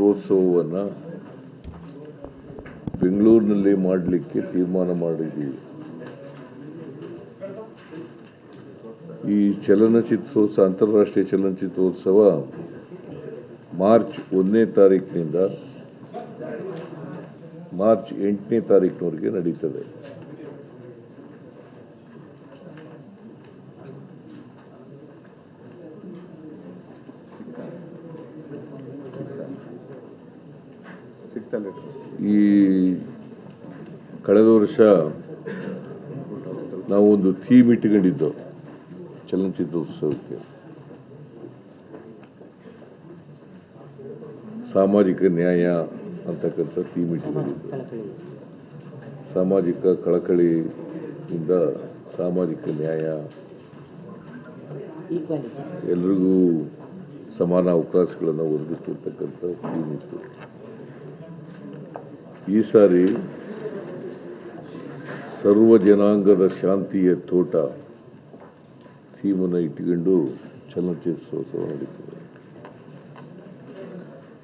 ಚಿತ್ರೋತ್ಸವವನ್ನು ಬೆಂಗಳೂರಿನಲ್ಲಿ ಮಾಡಲಿಕ್ಕೆ ತೀರ್ಮಾನ ಮಾಡಿದ್ದೀವಿ. ಈ ಚಲನಚಿತ್ರೋತ್ಸವ, ಅಂತಾರಾಷ್ಟ್ರೀಯ ಚಲನಚಿತ್ರೋತ್ಸವ ಮಾರ್ಚ್ ಒಂದನೇ ತಾರೀಕಿನಿಂದ ಮಾರ್ಚ್ ಎಂಟನೇ ತಾರೀಕಿನವರೆಗೆ ನಡೀತದೆ. ಈ ಕಳೆದ ವರ್ಷ ನಾವು ಒಂದು ಥೀಮ್ ಇಟ್ಟುಕೊಂಡಿದ್ದು ಚಲನಚಿತ್ರೋತ್ಸವಕ್ಕೆ. ಸಾಮಾಜಿಕ ನ್ಯಾಯ ಅಂತಕ್ಕಂಥ ಥೀಮ್ ಇಟ್ಟುಕೊಂಡಿದ್ದು ಸಾಮಾಜಿಕ ಕಳಕಳಿಯಿಂದ ಸಾಮಾಜಿಕ ನ್ಯಾಯ ಎಲ್ರಿಗೂ ಸಮಾನ ಅವಕಾಶಗಳನ್ನು ಒದಗಿಸ್ತಿರ್ತಕ್ಕಂಥ ಥೀಮ್ ಇತ್ತು. ಈ ಸಾರಿ ಸರ್ವ ಜನಾಂಗದ ಶಾಂತಿಯ ತೋಟ ಥೀಮನ್ನು ಇಟ್ಕೊಂಡು ಚಲನಚಿತ್ರೋತ್ಸವ ನಡೀತದೆ.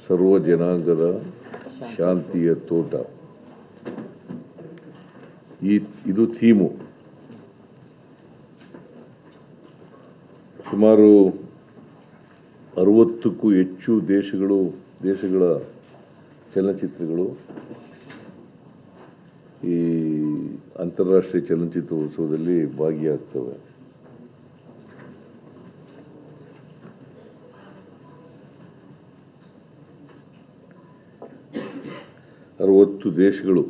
ಸರ್ವ ಜನಾಂಗದ ಶಾಂತಿಯ ತೋಟ. ಈ, ಇದು ಥೀಮು. ಸುಮಾರು ಅರವತ್ತಕ್ಕೂ ಹೆಚ್ಚು ದೇಶಗಳು, ದೇಶಗಳ ಚಲನಚಿತ್ರಗಳು ಈ ಅಂತಾರಾಷ್ಟ್ರೀಯ ಚಲನಚಿತ್ರೋತ್ಸವದಲ್ಲಿ ಭಾಗಿಯಾಗ್ತವೆ. ಅರವತ್ತು ದೇಶಗಳು,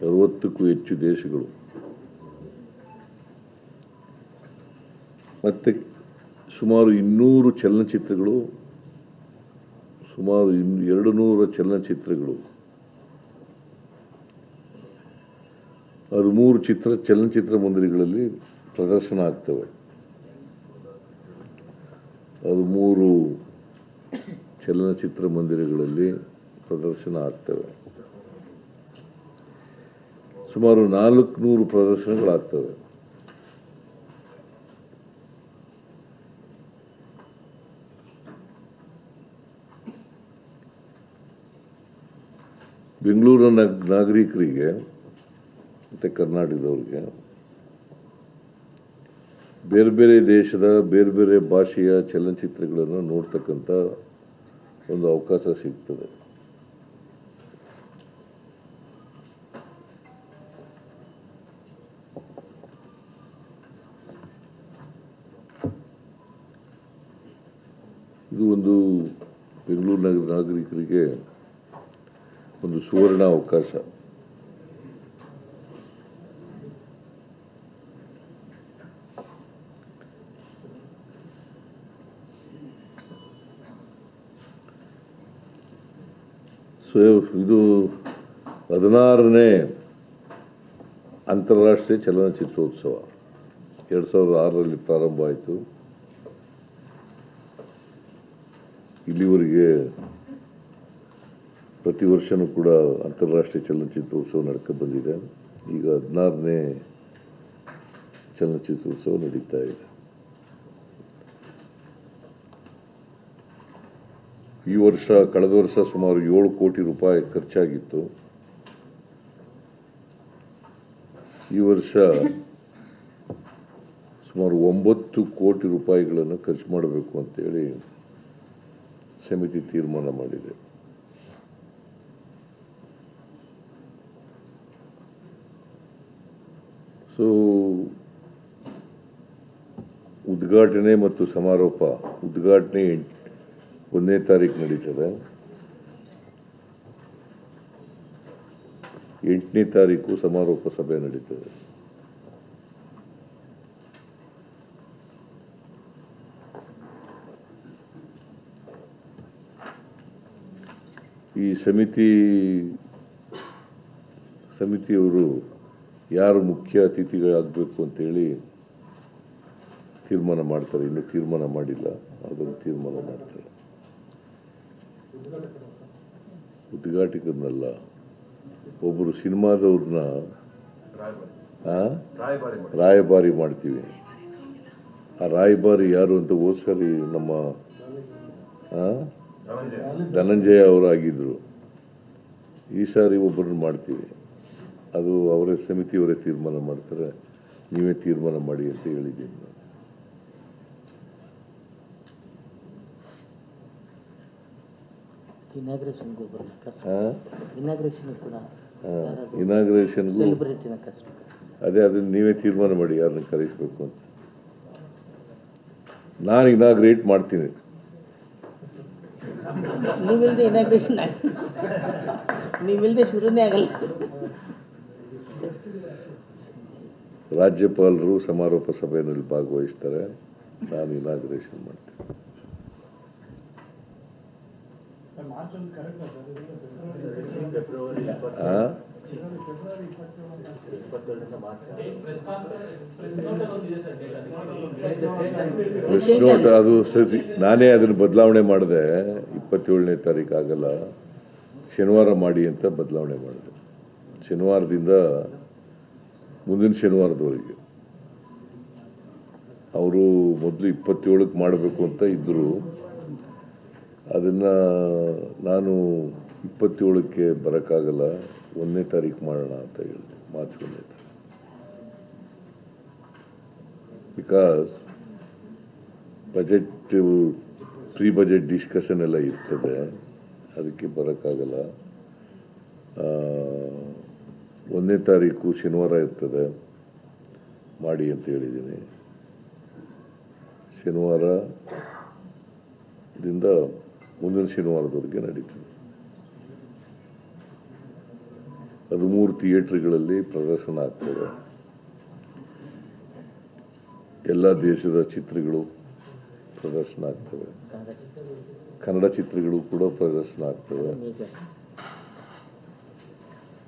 ಅರವತ್ತಕ್ಕೂ ಹೆಚ್ಚು ದೇಶಗಳು. ಮತ್ತು ಸುಮಾರು ಇನ್ನೂರು ಚಲನಚಿತ್ರಗಳು, ಸುಮಾರು ಇನ್ ಎರಡು ನೂರ ಚಲನಚಿತ್ರಗಳು. ಹದಿಮೂರು ಚಿತ್ರ, ಚಲನಚಿತ್ರ ಮಂದಿರಗಳಲ್ಲಿ ಪ್ರದರ್ಶನ ಆಗ್ತವೆ. ಹದಿಮೂರು ಚಲನಚಿತ್ರ ಮಂದಿರಗಳಲ್ಲಿ ಪ್ರದರ್ಶನ ಆಗ್ತವೆ. ಸುಮಾರು ನಾಲ್ಕುನೂರು ಪ್ರದರ್ಶನಗಳಾಗ್ತವೆ. ಬೆಂಗಳೂರಿನ ನಾಗರಿಕರಿಗೆ ಮತ್ತು ಕರ್ನಾಟಕದವ್ರಿಗೆ. ಬೇರೆ ಬೇರೆ ದೇಶದ ಬೇರೆ ಬೇರೆ ಭಾಷೆಯ ಚಲನಚಿತ್ರಗಳನ್ನು ನೋಡ್ತಕ್ಕಂಥ ಒಂದು ಅವಕಾಶ ಸಿಗ್ತದೆ. ಇದು ಒಂದು ಬೆಂಗಳೂರು ನಗರ ನಾಗರಿಕರಿಗೆ ಒಂದು ಸುವರ್ಣ ಅವಕಾಶ. ಇದು ಹದಿನಾರನೇ ಅಂತಾರಾಷ್ಟ್ರೀಯ ಚಲನಚಿತ್ರೋತ್ಸವ. ಎರಡು ಸಾವಿರದ ಆರರಲ್ಲಿ ಪ್ರಾರಂಭ ಆಯಿತು. ಇಲ್ಲಿವರೆಗೆ ಪ್ರತಿ ವರ್ಷವೂ ಕೂಡ ಅಂತಾರಾಷ್ಟ್ರೀಯ ಚಲನಚಿತ್ರೋತ್ಸವ ನಡ್ಕೊ ಬಂದಿದೆ. ಈಗ ಹದಿನಾರನೇ ಚಲನಚಿತ್ರೋತ್ಸವ ನಡೀತಾ ಇದೆ. ಈ ವರ್ಷ, ಕಳೆದ ವರ್ಷ ಸುಮಾರು ಏಳು ಕೋಟಿ ರೂಪಾಯಿ ಖರ್ಚಾಗಿತ್ತು. ಈ ವರ್ಷ ಸುಮಾರು ಒಂಬತ್ತು ಕೋಟಿ ರೂಪಾಯಿಗಳನ್ನು ಖರ್ಚು ಮಾಡಬೇಕು ಅಂತೇಳಿ ಸಮಿತಿ ತೀರ್ಮಾನ ಮಾಡಿದೆ. ಸೊ ಉದ್ಘಾಟನೆ ಮತ್ತು ಸಮಾರೋಪ, ಉದ್ಘಾಟನೆ ಒಂದನೇ ತಾರೀಕು ನಡೀತದೆ. ಎಂಟನೇ ತಾರೀಕು ಸಮಾರೋಪ ಸಭೆ ನಡೀತದೆ. ಈ ಸಮಿತಿ, ಸಮಿತಿಯವರು ಯಾರು ಮುಖ್ಯ ಅತಿಥಿಗಳಾಗಬೇಕು ಅಂತೇಳಿ ತೀರ್ಮಾನ ಮಾಡ್ತಾರೆ. ಇನ್ನೂ ತೀರ್ಮಾನ ಮಾಡಿಲ್ಲ. ಅದನ್ನು ತೀರ್ಮಾನ ಮಾಡ್ತಾರೆ. ಉದ್ಘಾಟಕರನ್ನಲ್ಲ ಒಬ್ಬರು ಸಿನಿಮಾದವ್ರನ್ನ? ರಾಯಭಾರಿ ಮಾಡ್ತೀವಿ. ಆ ರಾಯಭಾರಿ ಯಾರು ಅಂತ ಹೋದ್ ನಮ್ಮ, ಆ? ಧನಂಜಯ ಅವರಾಗಿದ್ದರು ಈ ಸಾರಿ ಒಬ್ಬರನ್ನ ಮಾಡ್ತೀವಿ. ಅದು ಅವರೇ ಸಮಿತಿಯವರೇ ತೀರ್ಮಾನ ಮಾಡ್ತಾರೆ. ನೀವೇ ತೀರ್ಮಾನ ಮಾಡಿ ಅಂತ ಹೇಳಿದ್ದೀನಿ. ಇನಾಗ್ರೇಷನ್ಗೂ ಇನಾಗ್ರೇಷನ್ ಕೂಡ ಇನಾಗ್ರೇಷನ್ಗೂ ಅದೇ ಅದನ್ನ ನೀವೇ ತೀರ್ಮಾನ ಮಾಡಿ ಯಾರನ್ನ ಕರೆಸಬೇಕು ಅಂತ. ನಾನು ಇನಾಗ್ರೇಟ್ ಮಾಡ್ತೀನಿ. ನೀವಿಲ್ಲದೆ ಇನಾಗ್ರೇಷನ್ ನೀವಿಲ್ದೆ ಶುರುನೇ ಆಗಲ್ಲ. ರಾಜ್ಯಪಾಲರು ಸಮಾರೋಪ ಸಭೆಯಲ್ಲಿ ಭಾಗವಹಿಸ್ತಾರೆ. ನಾನು ಇನಾಗ್ರೇಷನ್ ಮಾಡ್ತೀನಿ? ಪ್ರೆಸ್ ನೋಟ್ ಅದು ಸರಿ ನಾನೇ ಅದನ್ನು ಬದಲಾವಣೆ ಮಾಡಿದೆ. ಇಪ್ಪತ್ತೇಳನೇ ತಾರೀಕು ಆಗಲ್ಲ. ಶನಿವಾರ ಮಾಡಿ ಅಂತ ಬದಲಾವಣೆ ಮಾಡಿದೆ. ಶನಿವಾರದಿಂದ ಮುಂದಿನ ಶನಿವಾರದವರೆಗೆ. ಅವರು ಮೊದಲು ಇಪ್ಪತ್ತೇಳಕ್ಕೆ ಮಾಡಬೇಕು ಅಂತ ಇದ್ದರು. ಅದನ್ನು ನಾನು ಇಪ್ಪತ್ತೇಳಕ್ಕೆ ಬರೋಕ್ಕಾಗಲ್ಲ, ಒಂದನೇ ತಾರೀಕು ಮಾಡೋಣ ಅಂತ ಹೇಳಿದೆ, ಮಾರ್ಚ್ ಒಂದನೇ ತಾರೀಕು because budget pre budget discussion ಎಲ್ಲ ಇರ್ತದೆ, ಅದಕ್ಕೆ ಬರೋಕ್ಕಾಗಲ್ಲ. ಒಂದನೇ ತಾರೀಕು ಶನಿವಾರ ಇರ್ತದೆ, ಮಾಡಿ ಅಂತ ಹೇಳಿದ್ದೀನಿ. ಶನಿವಾರದಿಂದ ಮುಂದಿನ ಶನಿವಾರದವರೆಗೆ ನಡೀತದೆ. ಹದಿಮೂರು ಮೂರು ಥಿಯೇಟ್ರ್ಗಳಲ್ಲಿ ಪ್ರದರ್ಶನ ಆಗ್ತದೆ. ಎಲ್ಲ ದೇಶದ ಚಿತ್ರಗಳು ಪ್ರದರ್ಶನ ಆಗ್ತವೆ. ಕನ್ನಡ ಚಿತ್ರಗಳು ಕೂಡ ಪ್ರದರ್ಶನ ಆಗ್ತವೆ.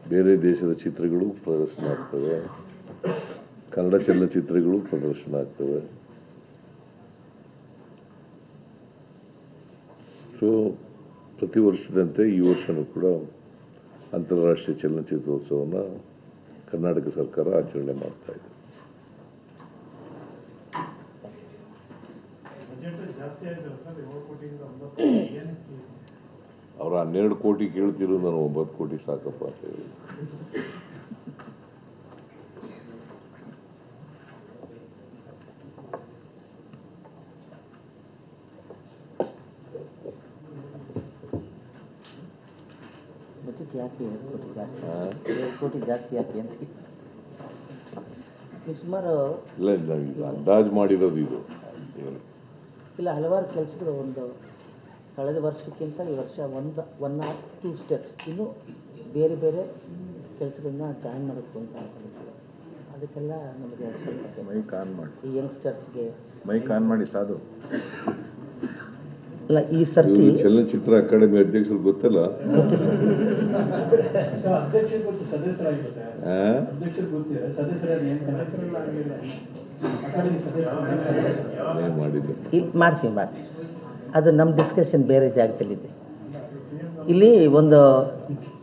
ಬೇರೆ ದೇಶದ ಚಿತ್ರಗಳು ಪ್ರದರ್ಶನ ಆಗ್ತವೆ. ಕನ್ನಡ ಚಲನಚಿತ್ರಗಳು ಪ್ರದರ್ಶನ ಆಗ್ತವೆ. ಸೊ ಪ್ರತಿ ವರ್ಷದಂತೆ ಈ ವರ್ಷನೂ ಕೂಡ ಅಂತಾರಾಷ್ಟ್ರೀಯ ಚಲನಚಿತ್ರೋತ್ಸವವನ್ನು ಕರ್ನಾಟಕ ಸರ್ಕಾರ ಆಚರಣೆ ಮಾಡ್ತಾ ಇದೆ. ಅವ್ರು ಹನ್ನೆರಡು ಕೋಟಿ ಕೇಳ್ತಿರೋದು ನಾನು ಒಂಬತ್ತು ಕೋಟಿ ಸಾಕಪ್ಪ ಅಂತ ಹೇಳಿ. ಯಾಕೆ ಎರಡು ಕೋಟಿ ಜಾಸ್ತಿ? ಎರಡು ಕೋಟಿ ಜಾಸ್ತಿ ಯಾಕೆ ಅಂತ? ಸುಮಾರು ಇಲ್ಲ ನಾವೀಗ ಅಂದಾಜು ಮಾಡಿರೋದು ಇದು. ಇಲ್ಲ ಹಲವಾರು ಕೆಲಸಗಳು ಒಂದು ಕಳೆದ ವರ್ಷಕ್ಕಿಂತ ಈ ವರ್ಷ ಒಂದು ಒನ್ ಆರ್ ಟೂ ಸ್ಟೆಪ್ಸ್ ಇನ್ನೂ ಬೇರೆ ಬೇರೆ ಕೆಲಸಗಳನ್ನ ಜಾಯಿನ್ ಮಾಡಬೇಕು ಅಂತ ಅನ್ಕೊಂಡಿದ್ದೀವಿ. ಅದಕ್ಕೆಲ್ಲ ನಮಗೆ ಸ್ವಲ್ಪ ಮೈಕ್ ಆನ್ ಮಾಡಿ. ಈ ಯಂಗ್ಸ್ಟರ್ಸ್ಗೆ ಮೈಕ್ ಆನ್ ಮಾಡಿ ಸಾಧು. ಅಲ್ಲ ಈ ಸರ್ತಿ ಚಲನಚಿತ್ರ ಅಕಾಡೆಮಿ ಅಧ್ಯಕ್ಷರು ಗೊತ್ತಲ್ಲ? ಸರ್. ಮಾಡ್ತೀನಿ ಮಾಡ್ತೀವಿ ಮಾಡ್ತೀವಿ ಅದು ನಮ್ಮ ಡಿಸ್ಕಷನ್ ಬೇರೆ ಜಾಗದಲ್ಲಿದೆ. ಇಲ್ಲಿ ಒಂದು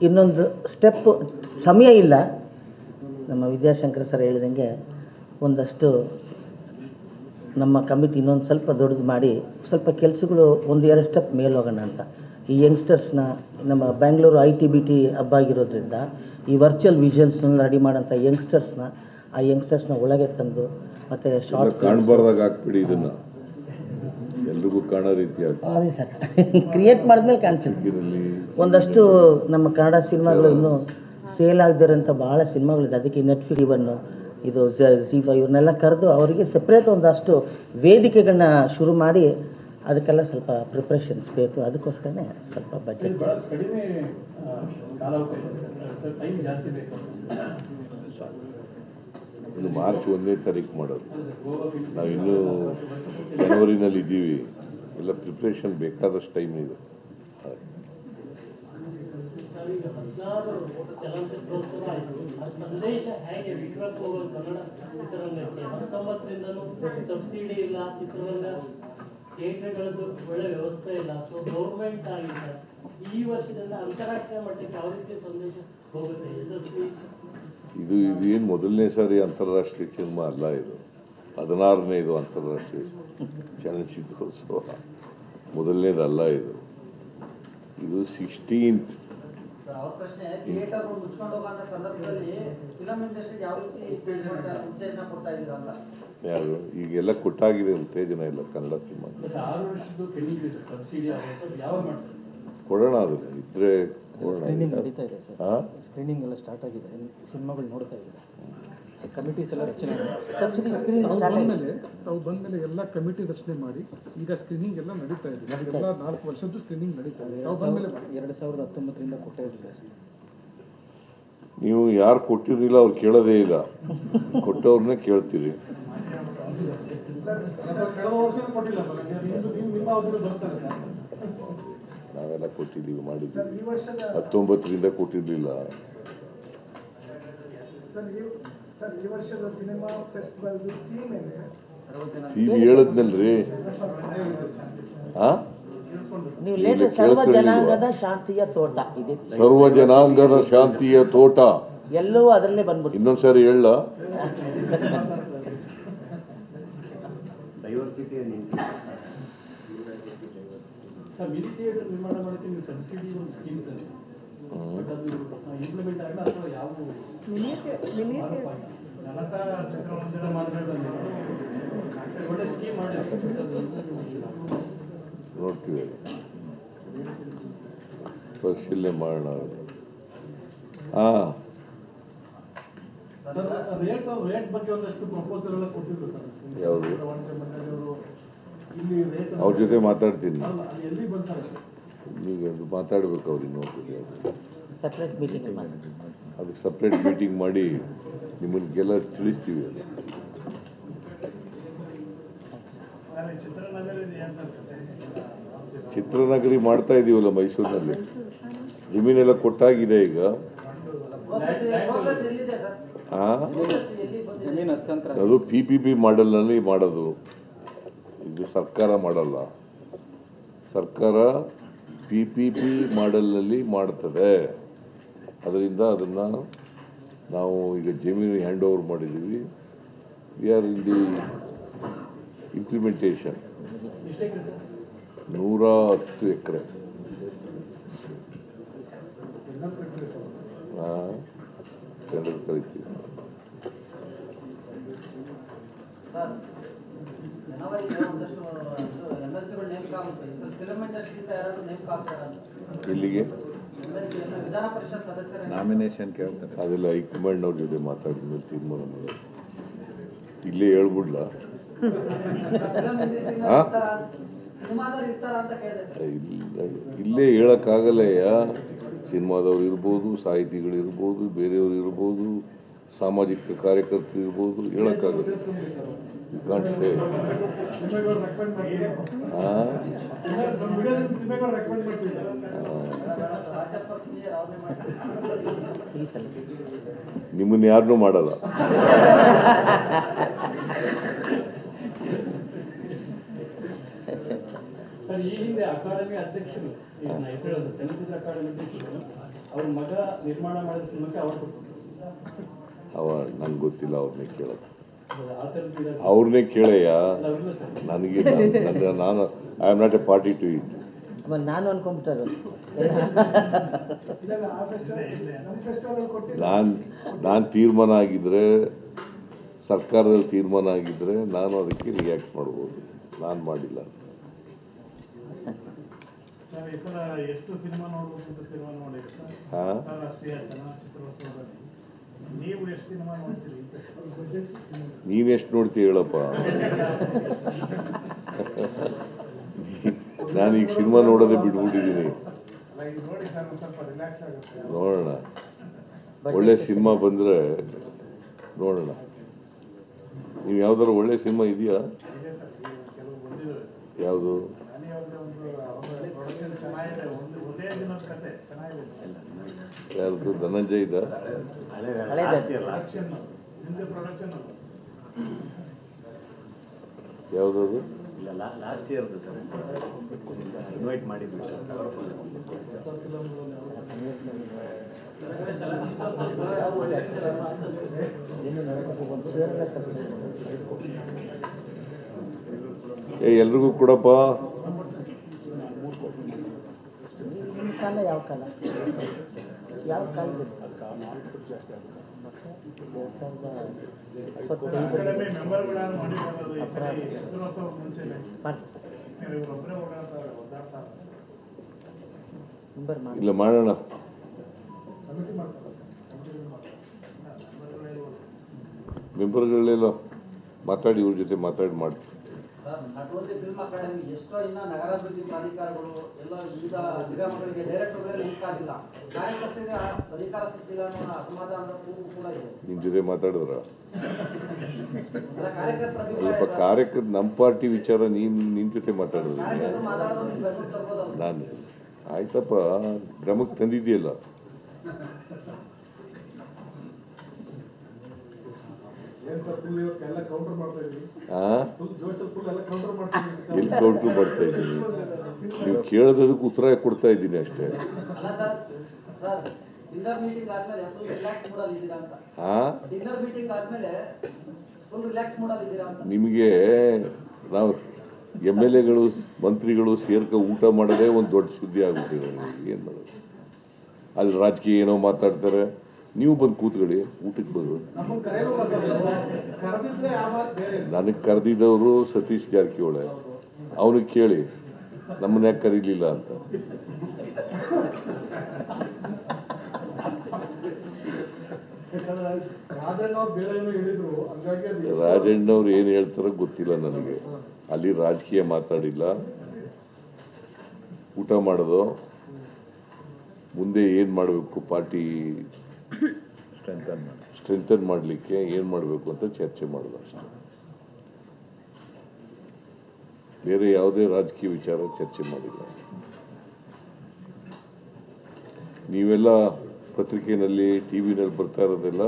ಇನ್ನೊಂದು ಸ್ಟೆಪ್ ಸಮಯ ಇಲ್ಲ. ನಮ್ಮ ವಿದ್ಯಾಶಂಕರ್ ಸರ್ ಹೇಳಿದಂಗೆ ಒಂದಷ್ಟು ನಮ್ಮ ಕಮಿಟಿ ಇನ್ನೊಂದು ಸ್ವಲ್ಪ ದೊಡ್ಡದು ಮಾಡಿ ಸ್ವಲ್ಪ ಕೆಲಸಗಳು ಒಂದು ಎರಡು ಸ್ಟೆಪ್ ಮೇಲೆ ಹೋಗೋಣ ಅಂತ. ಈ ಯಂಗ್ಸ್ಟರ್ಸ್ನ ನಮ್ಮ Bangalore I T B T ಹಬ್ಬ ಆಗಿರೋದ್ರಿಂದ ಈ ವರ್ಚುವಲ್ ವಿಜುವಲ್ಸ್ನ ರೆಡಿ ಮಾಡೋಂಥ ಯಂಗ್ಸ್ಟರ್ಸ್ನ ಆ ಯಂಗ್ಸ್ಟರ್ಸ್ನ ಒಳಗೆ ತಂದು ಮತ್ತು ಶಾರ್ಟ್ ಕಾಣಬಾರ್ದಾಗ ಹಾಕ್ಬಿಡಿ ಇದನ್ನ. ಎಲ್ರಿಗೂ ಕಾಣೋ ರೀತಿ ಅದೇ ಸರ್. ಕ್ರಿಯೇಟ್ ಮಾಡಿದ್ಮೇಲೆ ಕಾಣಿಸುತ್ತೆ ಒಂದಷ್ಟು ನಮ್ಮ ಕನ್ನಡ ಸಿನಿಮಾಗಳು ಇನ್ನೂ ಸೇಲ್ ಆಗದಿರೋಂಥ ಭಾಳ ಸಿನಿಮಾಗಳಿದೆ. ಅದಕ್ಕೆ ನೆಟ್ಫ್ಲಿಕ್ಸ್ ಇವನ್ನು ಇದು ಸೀಫಾ ಇವ್ರನ್ನೆಲ್ಲ ಕರೆದು ಅವರಿಗೆ ಸಪ್ರೇಟ್ ಒಂದಷ್ಟು ವೇದಿಕೆಗಳನ್ನ ಶುರು ಮಾಡಿ ಅದಕ್ಕೆಲ್ಲ ಸ್ವಲ್ಪ ಪ್ರಿಪ್ರೇಷನ್ಸ್ ಬೇಕು. ಅದಕ್ಕೋಸ್ಕರನೇ ಸ್ವಲ್ಪ ಬಜೆಟ್ ಜಾಸ್ತಿ. ಕಡಿಮೆ ಕಾಲಾವಕಾಶ ಸರ್ ಟೈಮ್ ಜಾಸ್ತಿ ಬೇಕು ಇನ್ನು ಮಾರ್ಚ್ ಒಂದನೇ ತಾರೀಕು ಮಾಡೋದು. ನಾವು ಇನ್ನೂ ಜನವರಿನಲ್ಲಿ ಇದ್ದೀವಿ ಎಲ್ಲ ಪ್ರಿಪ್ರೇಷನ್ ಬೇಕಾದಷ್ಟು ಟೈಮ್ ಇದೆ. ಈಗ ಹದಿನಾರು ಚಲನಚಿತ್ರೋತ್ಸವ ಆಯಿತು ಆ ಸಂದೇಶ ಹೇಗೆ ವಿಶ್ವಕ್ಕೆ ಹೋಗೋದು ಕನ್ನಡ ಚಿತ್ರರಂಗಕ್ಕೆ? ಹತ್ತೊಂಬತ್ತರಿಂದನೂ ಸಬ್ಸಿಡಿ ಇಲ್ಲ, ಚಿತ್ರರಂಗ ಥಿಯೇಟರ್ಗಳದ್ದು ಒಳ್ಳೆ ವ್ಯವಸ್ಥೆ ಇಲ್ಲ. ಸೊ ಗೌರ್ಮೆಂಟ್ ಆಗಿದೆ ಈ ವರ್ಷದಿಂದ ಅಂತಾರಾಷ್ಟ್ರೀಯ ಮಟ್ಟಕ್ಕೆ ಯಾವ ರೀತಿ ಸಂದೇಶ ಹೋಗುತ್ತೆ? ಯಶಸ್ವಿ? ಇದು ಇದು ಏನು ಮೊದಲನೇ ಸಾರಿ ಅಂತಾರಾಷ್ಟ್ರೀಯ ಸಿನಿಮಾ ಅಲ್ಲ ಇದು. ಹದಿನಾರನೇ ಇದು ಅಂತಾರಾಷ್ಟ್ರೀಯ ಚಲನಚಿತ್ರೋತ್ಸವ. ಮೊದಲನೇದಲ್ಲ ಇದು. ಇದು ಸಿಕ್ಸ್ಟೀನ್ತ್ ಅವ್ರ ಪ್ರಶ್ನೆ ಥಿಯೇಟರ್ ಮುಚ್ಕೊಂಡು ಹೋಗೋ ಸಂದರ್ಭದಲ್ಲಿ ಫಿಲಂ ಇಂಡಸ್ಟ್ರಿಗೆ ಯಾವ ರೀತಿ ಉತ್ತೇಜನ ಕೊಡ್ತಾ ಇದ್ರು ಅಂತ? ಯಾರು? ಈಗೆಲ್ಲ ಕೊಟ್ಟಾಗಿದೆ ಉತ್ತೇಜನ ಇಲ್ಲ ಕನ್ನಡ ಸಿನಿಮಾ ಕೊಡೋಣ ಅದನ್ನ ಇದ್ರೆ ಸ್ಕ್ರೀನಿಂಗ್ ನಡೀತಾ ಇದೆ ಸ್ಕ್ರೀನಿಂಗ್ ಎಲ್ಲ ಸ್ಟಾರ್ಟ್ ಆಗಿದೆ ಸಿನಿಮಾಗಳು ನೋಡ್ತಾ ಇದ್ದಾರೆ. ಕಮಿಟೀಸ್ ಎಲ್ಲ ರಚನೆ ಸಬ್ಸಿಡಿ ಸ್ಕ್ರೀನಿಂಗ್ ತಾವು ಬಂದ ಮೇಲೆ ಬಂದಮೇಲೆ ಎಲ್ಲ ಕಮಿಟಿ ರಚನೆ ಮಾಡಿ ಈಗ ಸ್ಕ್ರೀನಿಂಗ್ ಎಲ್ಲ ನಡೀತಾ ಇದೆ. ಎಲ್ಲ ನಾಲ್ಕು ವರ್ಷದ್ದು ಸ್ಕ್ರೀನಿಂಗ್ ನಡೀತಾ ಇದೆ. ತಾವು ಬಂದಮೇಲೆ ಎರಡು ಸಾವಿರದ ಹತ್ತೊಂಬತ್ತರಿಂದ ಕೊಟ್ಟೇ ಇರಲಿಲ್ಲ ಸರ್. ನೀವು ಯಾರು ಕೊಟ್ಟಿರಲಿಲ್ಲ ಅವ್ರು ಕೇಳೋದೇ ಇಲ್ಲ. ಕೊಟ್ಟವ್ರನ್ನೇ ಕೇಳ್ತೀರಿ. ಕಳೆದ ವರ್ಷ ಕೊಟ್ಟಿಲ್ಲ ಸರ್ ನಿಮ್ದು ನಿಮ್ಮ ನಿಮ್ಮ ಬರ್ತಾರೆ ಸರ್ ನಾವೆಲ್ಲ ಕೊಟ್ಟಿದ್ದೀವಿ ಮಾಡಿದ್ದೀವಿ. ಹತ್ತೊಂಬತ್ತರಿಂದ ಕೊಟ್ಟಿರಲಿಲ್ಲ. ಸರ್ ಈ ಸರ್ ಈ ವರ್ಷದ ಸಿನಿಮಾ ಫೆಸ್ಟಿವಲ್ ಥೀಮ್ ಏನು ಸರ್? ಟಿ ವಿ ಹೇಳದ್ನಲ್ರಿ ನೀವು ಸರ್ವ ಜನಾಂಗದ ಶಾಂತಿಯ ತೋಟ. ಇದೆ ಸರ್ವ ಜನಾಂಗದ ಶಾಂತಿಯ ತೋಟ. ಎಲ್ಲವೂ ಅದರಲ್ಲೇ ಬಂದ್ಬಿಟ್ಟು. ಇನ್ನೊಂದ್ಸರಿ ಹೇಳ. ಸರ್ ಮಿನಿ ಥಿಯೇಟರ್ ನಿರ್ಮಾಣ ಮಾಡೋಕ್ಕೆ ನೀವು ಸಬ್ಸಿಡಿ ಒಂದು ಸ್ಕೀಮ್ ತಂದೆ ನೋಡ್ತೀವಿ ಪರಿಶೀಲನೆ ಮಾಡೋಣ ಹಾಂ ಸರ್ ರೇಟ್ ರೇಟ್ ಬಗ್ಗೆ ಒಂದಷ್ಟು ಪ್ರಪೋಸಲ್ ಎಲ್ಲ ಕೊಟ್ಟಿದ್ರು ಸರ್ ಯಾವುದು ಅವ್ರ ಜೊತೆ ಮಾತಾಡ್ತೀನಿ. ಒಂದು ಈಗ ಅದು ಮಾತಾಡ್ಬೇಕು ಅವ್ರಿಗೆ ಇನ್ನೊಂದ್ಸರಿ ಸಪ್ರೇಟ್ ಮೀಟಿಂಗ್ ಅದಕ್ಕೆ ಸಪ್ರೇಟ್ ಮೀಟಿಂಗ್ ಮಾಡಿ ನಿಮ್ಮನ್ನೆಲ್ಲ ತಿಳಿಸ್ತೀವಿ ಅದು. ಚಿತ್ರನಗರಿ ಮಾಡ್ತಾ ಇದೀವಲ್ಲ ಮೈಸೂರಿನಲ್ಲಿ. ಜಮೀನೆಲ್ಲ ಕೊಟ್ಟಾಗಿದೆ ಈಗ. ಅದು ಪಿ ಪಿ ಪಿ ಮಾಡಲ್ನಲ್ಲಿ ಮಾಡೋದು. ಇದು ಸರ್ಕಾರ ಮಾಡಲ್ಲ. ಸರ್ಕಾರ ಪಿ ಪಿ ಪಿ ಮಾಡೆಲ್ನಲ್ಲಿ ಮಾಡ್ತದೆ. ಅದರಿಂದ ಅದನ್ನು ನಾವು ಈಗ ಜಮೀನು ಹ್ಯಾಂಡ್ ಓವರ್ ಮಾಡಿದ್ದೀವಿ. We are in the implementation ನೂರ ಹತ್ತು ಎಕರೆ. ಕರಿತೀವಿ. ಇಲ್ಲಿಗೆ? ವಿಧಾನ ಪರಿಷತ್ ಸದಸ್ಯರ. ನಾಮಿನೇಷನ್ ಕೇಳ್ತಾರೆ. ಅದೆಲ್ಲ ಹೈಕಮಾಂಡ್ ಅವ್ರ ಜೊತೆ ಮಾತಾಡಿದ ಮೇಲೆ ತೀರ್ಮಾನ ಮಾಡೋದು. ಇಲ್ಲೇ ಹೇಳ್ಬಿಡ್ಲ. ಇಲ್ಲೇ ಹೇಳೋಕ್ಕಾಗಲ್ಲಯ್ಯ. ಸಿನಿಮಾದವ್ರು ಇರ್ಬೋದು ಸಾಹಿತಿಗಳು ಇರ್ಬೋದು ಬೇರೆಯವ್ರು ಇರ್ಬೋದು. ಸಾಮಾಜಿಕ ಕಾರ್ಯಕರ್ತರು ಇರ್ಬೋದು ಹೇಳೋಕ್ಕಾಗುತ್ತೆ ಸಲ ನಿಮ್ಮನ್ನ ಯಾರನ್ನೂ ಮಾಡಲ್ಲ. ಈ ಹಿಂದೆ ಅಕಾಡೆಮಿ ಅಧ್ಯಕ್ಷರು ಹೆಸರು ಚಲನಚಿತ್ರ ಅಕಾಡೆಮಿ ಅಧ್ಯಕ್ಷರು, ಅವ್ರ ಮಗ ನಿರ್ಮಾಣ ಮಾಡಿದ ಸಿನಿಮಾಕ್ಕೆ ಅವರು ಕೊಟ್ಟಿದ್ರು. ಅವ ನಂಗೆ ಗೊತ್ತಿಲ್ಲ ಅವ್ರನ್ನೇ ಕೇಳೋದು. ಅವ್ರನ್ನೇ ಕೇಳಯ್ಯ ನನಗೆ ನನ್ನ ನಾನು I am not a party to it ನಾನು ಅನ್ಕೊಂಬಿಟ್ಟಾರು ನಾನು ನಾನು ತೀರ್ಮಾನ ಆಗಿದ್ದರೆ ಸರ್ಕಾರದಲ್ಲಿ ತೀರ್ಮಾನ ಆಗಿದ್ದರೆ ನಾನು ಅದಕ್ಕೆ ರಿಯಾಕ್ಟ್ ಮಾಡ್ಬೋದು. ನಾನು ಮಾಡಿಲ್ಲ. ಎಷ್ಟು ಸಿನಿಮಾ ನೋಡ್ಬೇಕು ಹಾಂ? ಅಂತಾರಾಷ್ಟ್ರೀಯ ನೋಡ್ತೀವಿ ನೀವು ಎಷ್ಟು ಸಿನಿಮಾ ನೋಡ್ತೀರಿ ನೀನೆಷ್ಟು ನೋಡ್ತೀಯ ಹೇಳಪ್ಪ. ನಾನು ಈಗ ಸಿನಿಮಾ ನೋಡೋದೆ ಬಿಟ್ಬಿಟ್ಟಿದ್ದೀನಿ ಅಲ್ಲ ಈಗ ನೋಡಿ ಸರ್ ಸ್ವಲ್ಪ ರಿಲ್ಯಾಕ್ಸ್ ಆಗುತ್ತೆ. ನೋಡೋಣ. ಒಳ್ಳೆ ಸಿನಿಮಾ ಬಂದರೆ ನೋಡೋಣ. ನೀವು ಯಾವ್ದಾದ್ರು ಒಳ್ಳೆ ಸಿನಿಮಾ ಇದೆಯಾ? ಯಾವುದು? ಯಾರ್ದು ಧನಂಜಯ್ ಇದ್ದ ಯಾವುದದು ಲಾಸ್ಟ್ ಇಯರ್ದು ಸರ್. ಇನ್ವೈಟ್ ಮಾಡಿದ್ವಿ ಏ ಎಲ್ರಿಗೂ ಕೊಡಪ್ಪ ಯಾವ ಕಾಲ ಯಾವ ಕಾಲದಲ್ಲಿ ಎರಡು ಸಾವಿರದ ಅಕಾಡೆಮಿ ಇಪ್ಪತ್ತೈದು ಮೆಂಬರ್ಗಳಾಗಿ ಮಾಡಿರೋದು ಈ ಸರಿ ಎಷ್ಟು ವರ್ಷ ಮುಂಚೆನೆ ಮಾಡ್ತೀವಿ ನೀವು ಇವರೊಬ್ಬರೇ ಓಡಾಡ್ತಾರೆ ಕಾಲ? ಯಾವ ಮಾಡಿ ಇಲ್ಲ ಮಾಡೋಣ. ಮೆಂಬರ್ಗಳಲ್ಲೆಲ್ಲ ಮಾತಾಡಿ ಇವ್ರ ಜೊತೆ ಮಾತಾಡಿ ಮಾಡ್ತೀವಿ ನಟೋದಿ ಫಿಲ್ಮ್ ಅಕಾಡೆಮಿ ಎಷ್ಟೋ ಇನ್ನ ನಗರಾಭಿವೃದ್ಧಿ ಪ್ರಾಧಿಕಾರಗಳು ಎಲ್ಲ ವಿವಿಧ ನಿಗಮಗಳಿಗೆ ಡೈರೆಕ್ಟರ್ಗಳೇ ಲಿಂಕ್ ಆಗಿಲ್ಲ ಕಾರ್ಯಕರ್ತರಿಗೆ ಅಧಿಕಾರ ಸಿಕ್ಕಿಲ್ಲ ಅನ್ನೋ ಅಸಮಾಧಾನದ ಕೂಗು ಕೂಡ ಇದೆ. ನಿಮ್ಮ ಜೊತೆ ಮಾತಾಡಿದ್ರ? ಸ್ವಲ್ಪ ಕಾರ್ಯಕರ್ತ ನಮ್ಮ ಪಾರ್ಟಿ ವಿಚಾರ ನೀನು ನಿನ್ನ ಜೊತೆ ಮಾತಾಡೋದು ನಾನು ಆಯ್ತಪ್ಪ ಗಮಕ್ಕೆ ತಂದಿದೆಯಲ್ಲ ಏನ್ ಸರ್ ಫುಲ್ ಇವತ್ತು ಎಲ್ಲ ಕೌಂಟರ್ ಮಾಡ್ತಾ ಇದ್ವಿ ಆ ಫುಲ್ ಜೋಶಲ್ಲಿ ಫುಲ್ ಎಲ್ಲ ಕೌಂಟರ್ ಮಾಡ್ತಾ ಇದ್ವಿ ಎಲ್ಲಿ ಕೌಂಟ್ರು ಬರ್ತಾ ಇದ್ದೀನಿ ನೀವು ಕೇಳೋದಕ್ಕೆ ಉತ್ತರ ಕೊಡ್ತಾ ಇದ್ದೀನಿ ಅಷ್ಟೇ. ಅಲ್ಲ ಸರ್ ಸರ್ ಡಿನ್ನರ್ ಮೀಟಿಂಗ್ ಆದ್ಮೇಲೆ ಫುಲ್ ರಿಲ್ಯಾಕ್ಸ್ ಮೂಡಲ್ಲಿ ಇದ್ದೀರಾ ಅಂತ. ಆ? ಡಿನ್ನರ್ ಮೀಟಿಂಗ್ ಆದ್ಮೇಲೆ ಫುಲ್ ರಿಲ್ಯಾಕ್ಸ್ ಮೂಡಲ್ಲಿ ಇದ್ದೀರಾ ಅಂತ. ನಿಮಗೆ ನಾವು ಎಂ ಎಲ್ ಎಗಳು ಮಂತ್ರಿಗಳು ಸೇರ್ಕ ಊಟ ಮಾಡೋದೇ ಒಂದು ದೊಡ್ಡ ಸುದ್ದಿ ಆಗುತ್ತೆ ಏನು ಮಾಡೋದು? ಅಲ್ಲಿ ರಾಜಕೀಯ ಏನೋ ಮಾತಾಡ್ತಾರೆ. ನೀವು ಬಂದು ಕೂತ್ಕೊಳ್ಳಿ, ಊಟಕ್ಕೆ ಬಂದು ನಮ್ಮನ್ನ ಕರೆಯಲ್ಲ ಸರ್ ಕರೆದಿದ್ರೆ ಯಾವ ಬೇರೆ. ನನಗೆ ಕರೆದಿದ್ದವರು ಸತೀಶ್ ಜಾರಕಿಹೊಳೆ. ಅವನಿಗೆ ಕೇಳಿ ನಮ್ಮನ್ನ ಯಾಕೆ ಕರೀಲಿಲ್ಲ ಅಂತ. ರಾಜಣ್ಣವ್ರು ಏನು ಹೇಳ್ತಾರೋ ಗೊತ್ತಿಲ್ಲ ನನಗೆ. ಅಲ್ಲಿ ರಾಜಕೀಯ ಮಾತಾಡಿಲ್ಲ. ಊಟ ಮಾಡೋದು. ಮುಂದೆ ಏನು ಮಾಡಬೇಕು, ಪಾರ್ಟಿ ಸ್ಟ್ರೆಂಥನ್ ಮಾಡಲಿಕ್ಕೆ ಏನು ಮಾಡಬೇಕು ಅಂತ ಚರ್ಚೆ ಮಾಡೋದು ಅಷ್ಟೇ. ಬೇರೆ ಯಾವುದೇ ರಾಜಕೀಯ ವಿಚಾರ ಚರ್ಚೆ ಮಾಡಿಲ್ಲ. ನೀವೆಲ್ಲ ಪತ್ರಿಕೆಯಲ್ಲಿ ಟಿ ವಿನಲ್ಲಿ ಬರ್ತಾ ಇರೋದೆಲ್ಲ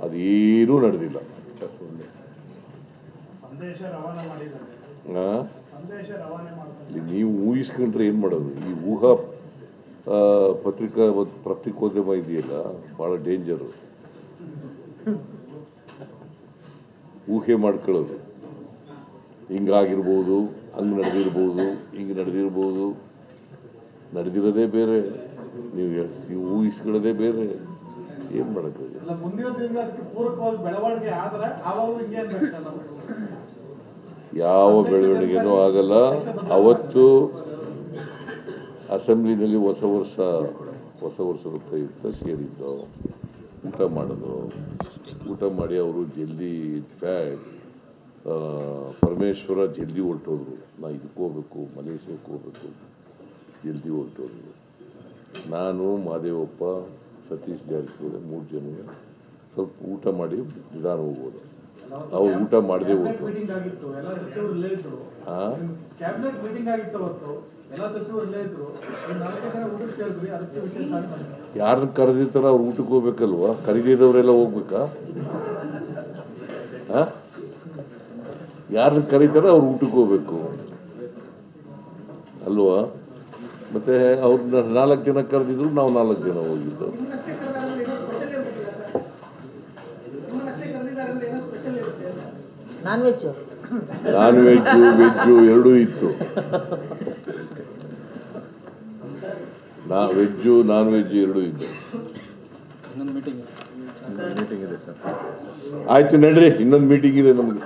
ಅದೇನೂ ನಡೆದಿಲ್ಲ. ಸಂದೇಶ ರವಾನೆ ಮಾಡಿದ್ದಾರೆ. ಆ? ಸಂದೇಶ ರವಾನೆ ಮಾಡ್ತಾರೆ. ಇಲ್ಲಿ ನೀವು ಊಹಿಸ್ಕೊಂಡ್ರೆ ಏನು ಮಾಡೋದು? ಈ ಊಹಾ ಪತ್ರಿಕಾ ಮತ್ತು ಪತ್ರಿಕೋದ್ಯಮ ಇದೆಯಲ್ಲ? ಭಾಳ ಡೇಂಜರು ಊಹೆ ಮಾಡ್ಕೊಳ್ಳೋದು. ಹಿಂಗಾಗಿರ್ಬೋದು ಹಂಗೆ ನಡೆದಿರ್ಬೋದು ಹಿಂಗೆ ನಡೆದಿರ್ಬೋದು. ನಡೆದಿರೋದೇ ಬೇರೆ. ನೀವು ನೀವು ಊಹಿಸ್ಕೊಳ್ಳೋದೇ ಬೇರೆ. ಏನು ಮಾಡೋಕ್ಕಾಗಲ್ಲ. ಯಾವ ಬೆಳವಣಿಗೆನೂ ಆಗಲ್ಲ. ಅವತ್ತು ಅಸೆಂಬ್ಲಿನಲ್ಲಿ ಹೊಸ ವರ್ಷ ಹೊಸ ವರ್ಷದ ಪ್ರಯುಕ್ತ ಸೇರಿದ್ದು ಊಟ ಮಾಡೋದು. ಊಟ ಮಾಡಿ ಅವರು ಜಲ್ದಿ ಫ್ಯಾಟ್ ಪರಮೇಶ್ವರ ಜಲ್ದಿ ಹೊರಟೋದ್ರು. ನಾ ಇದಕ್ಕೆ ಹೋಗ್ಬೇಕು ಮಲೇಷ್ಯಾಕ್ಕೆ ಹೋಗ್ಬೇಕು. ಜಲ್ದಿ ಹೊರಟೋದ್ರು. ನಾನು ಮಾದೇವಪ್ಪ ಸತೀಶ್ ಜಾರಕಿಹೊಳಿ ಮೂರು ಜನ ಸ್ವಲ್ಪ ಊಟ ಮಾಡಿ ನಿಧಾನ ಹೋಗ್ಬೋದು. ನಾವು ಊಟ ಮಾಡದೆ ಹೋಗ್ಬೋದು. ಮೀಟಿಂಗ್ ಯಾರನ್ನ ಕರೆದಿರ್ತಾರ ಅವ್ರು ಊಟಕ್ಕೆ ಹೋಗ್ಬೇಕಲ್ವಾ? ಕರೀದಿದ್ದವರೆಲ್ಲ ಹೋಗ್ಬೇಕಾ? ಯಾರನ್ನ ಕರೀತಾರ ಅವ್ರು ಊಟಕ್ಕೆ ಹೋಗ್ಬೇಕು. ಅಲ್ವಾ? ಮತ್ತೆ ಅವ್ರನ್ನ ನಾಲ್ಕು ಜನ ಕರೆದಿದ್ರು ನಾವು ನಾಲ್ಕು ಜನ ಹೋಗಿದ್ದು. ನಾನ್ ವೆಜ್ಜು ವೆಜ್ಜು ಎರಡೂ ಇತ್ತು. ನಾ ವೆಜ್ಜು ನಾನ್ ವೆಜ್ ಎರಡೂ ಇತ್ತು ಇನ್ನೊಂದು ಮೀಟಿಂಗ್ ಮೀಟಿಂಗ್ ಇದೆ ಸರ್. ಆಯ್ತು ನಡ್ರಿ ಇನ್ನೊಂದು ಮೀಟಿಂಗ್ ಇದೆ ನಮಗೆ